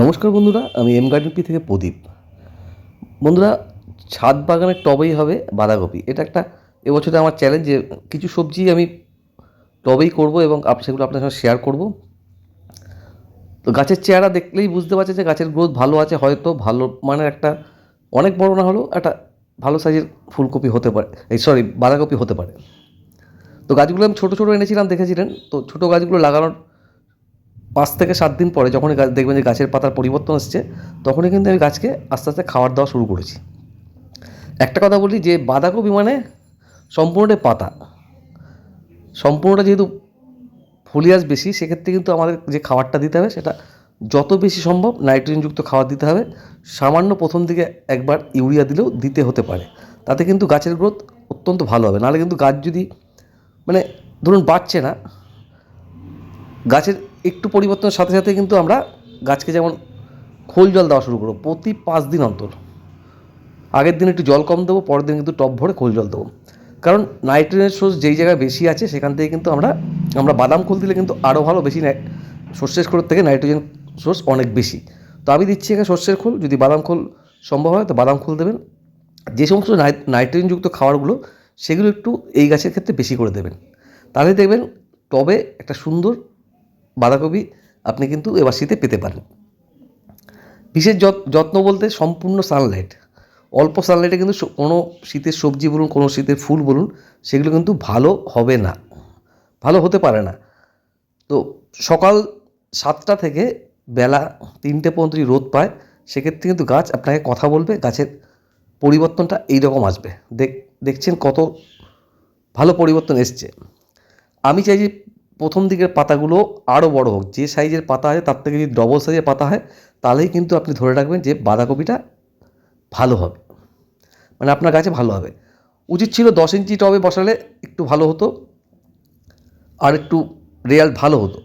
নমস্কার বন্ধুরা, আমি এম গার্ডেন পি থেকে প্রদীপ। বন্ধুরা, ছাদ বাগানের টবেই হবে বাঁধাকপি। এটা একটা এবছরে আমার চ্যালেঞ্জ যে কিছু সবজি আমি টবেই করব এবং সেগুলো আপনার সঙ্গে শেয়ার করব। তো গাছের চেহারা দেখলেই বুঝতে পারছে যে গাছের গ্রোথ ভালো আছে, হয়তো ভালো মানের একটা, অনেক বড় না হলেও একটা ভালো সাইজের ফুলকপি হতে পারে। এই সরি বাঁধাকপি হতে পারে। তো গাছগুলো আমি ছোটো ছোটো এনেছিলাম, দেখেছিলেন? তো ছোটো গাছগুলো লাগানোর পাঁচ থেকে সাত দিন পরে যখনই গাছ দেখবেন যে গাছের পাতার পরিবর্তন আসছে তখনই কিন্তু আমি গাছকে আস্তে আস্তে খাবার দেওয়া শুরু করেছি। একটা কথা বলি যে বাঁধাকপি মানে সম্পূর্ণটাই পাতা। সম্পূর্ণটা যেহেতু ফলিয়াস বেশি, সেক্ষেত্রে কিন্তু আমাদের যে খাবারটা দিতে হবে সেটা যত বেশি সম্ভব নাইট্রোজেনযুক্ত খাবার দিতে হবে। সামান্য প্রথম দিকে একবার ইউরিয়া দিলেও দিতে হতে পারে। তাতে কিন্তু গাছের গ্রোথ অত্যন্ত ভালো হবে। নাহলে কিন্তু গাছ যদি মানে ধরুন বাড়ছে না, গাছের একটু পরিবর্তনের সাথে সাথে কিন্তু আমরা গাছকে যেমন খোল জল দেওয়া শুরু করব প্রতি পাঁচ দিন অন্তর। আগের দিন একটু জল কম দেবো, পরের দিন কিন্তু টপ ভরে খোল জল দেবো। কারণ নাইট্রোজেনের সোর্স যেই জায়গায় বেশি আছে, সেখান থেকে কিন্তু আমরা আমরা বাদাম খোল দিলে কিন্তু আরও ভালো বেশি সর্ষের খোলের থেকে নাইট্রোজেন সোর্স অনেক বেশি। তো আমি দিচ্ছি এখানে সর্ষের খোল, যদি বাদাম খোল সম্ভব হয় তো বাদাম খোল দেবেন। যে সমস্ত নাইট্রোজেনযুক্ত খাবারগুলো, সেগুলো একটু এই গাছের ক্ষেত্রে বেশি করে দেবেন। তাহলে দেখবেন টবে একটা সুন্দর বাঁধাকপি আপনি কিন্তু এবার শীতে পেতে পারেন। বিশেষ যত- যত্ন বলতে সম্পূর্ণ সানলাইট অল্প সানলাইটে কিন্তু কোনো শীতের সবজি বলুন, কোনো শীতের ফুল বলুন, সেগুলো কিন্তু ভালো হবে না। ভালো হতে পারে না। তো সকাল সাতটা থেকে বেলা তিনটে পর্যন্ত যদি রোদ পায়, সেক্ষেত্রে কিন্তু গাছ আপনাকে কথা বলবে, গাছের পরিবর্তনটা এইরকম আসবে। দেখ, দেখছেন কত ভালো পরিবর্তন এসছে। আমি চাই যে প্রথম দিকের পাতাগুলো আরও বড় হোক, যে সাইজের পাতা আছে তার থেকে যদি ডবল সাইজের পাতা হয়, তাহলেই কিন্তু আপনি ধরে রাখবেন যে বাঁধাকপিটা ভালো হবে। মানে আপনার গাছে ভালো হবে। উচিত ছিল দশ ইঞ্চি টবে বসালে একটু ভালো হতো, আর একটু রেজাল্ট ভালো হতো।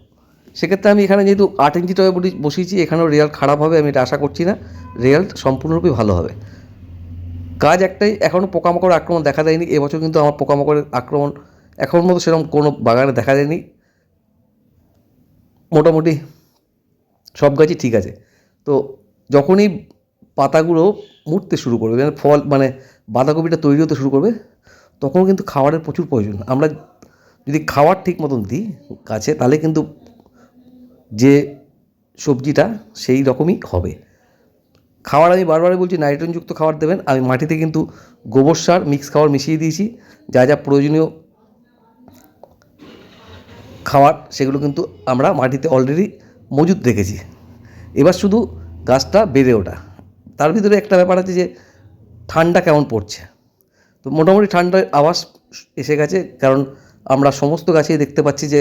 সেক্ষেত্রে আমি এখানে যেহেতু আট ইঞ্চি টবে বসিয়েছি, এখানেও রেজাল্ট খারাপ হবে, আমি এটা আশা করছি না। রেজাল্ট সম্পূর্ণরূপে ভালো হবে। কাজ একটাই এখনও পোকামাকড় আক্রমণ দেখা দেয়নি, এবছর কিন্তু আমার পোকামাকড়ের আক্রমণ এখন মতো সেরকম কোনো বাগানে দেখা যায়নি মোটামুটি সব গাছই ঠিক আছে। তো যখনই পাতাগুলো মুড়তে শুরু করবে মানে ফল মানে বাঁধাকপিটা তৈরি হতে শুরু করবে, তখন কিন্তু খাবারের প্রচুর প্রয়োজন। আমরা যদি খাবার ঠিক মতন দিই গাছে, তাহলে কিন্তু যে সবজিটা সেই রকমই হবে। খাবার আমি বারবারই বলছি, নাইট্রোজেনযুক্ত খাবার দেবেন। আমি মাটিতে কিন্তু গোবর সার, মিক্স খাবার মিশিয়ে দিয়েছি। যা যা প্রয়োজনীয় খাবার সেগুলো কিন্তু আমরা মাটিতে অলরেডি মজুদ রেখেছি। এবার শুধু গাছটা বেড়ে ওঠা। তার ভিতরে একটা ব্যাপার আছে যে, ঠান্ডা কেমন পড়ছে? তো মোটামুটি ঠান্ডার আওয়াজ এসে গেছে, কারণ আমরা সমস্ত গাছেই দেখতে পাচ্ছি যে,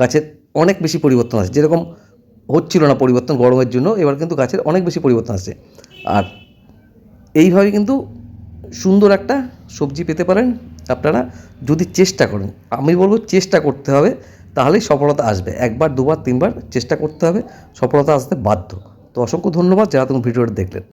গাছের অনেক বেশি পরিবর্তন আছে যেরকম হচ্ছিল না পরিবর্তন গরমের জন্য, এবার কিন্তু গাছের অনেক বেশি পরিবর্তন আসছে। আর এইভাবে কিন্তু সুন্দর একটা সবজি পেতে পারেন। আপনারা যদি চেষ্টা করেন, আমি বলব চেষ্টা করতে হবে তাহলেই সফলতা আসবে। একবার, দুবার, তিনবার চেষ্টা করতে হবে। সফলতা আসতে বাধ্য। তো অসংখ্য ধন্যবাদ যারা তুমি ভিডিওটা দেখলেন।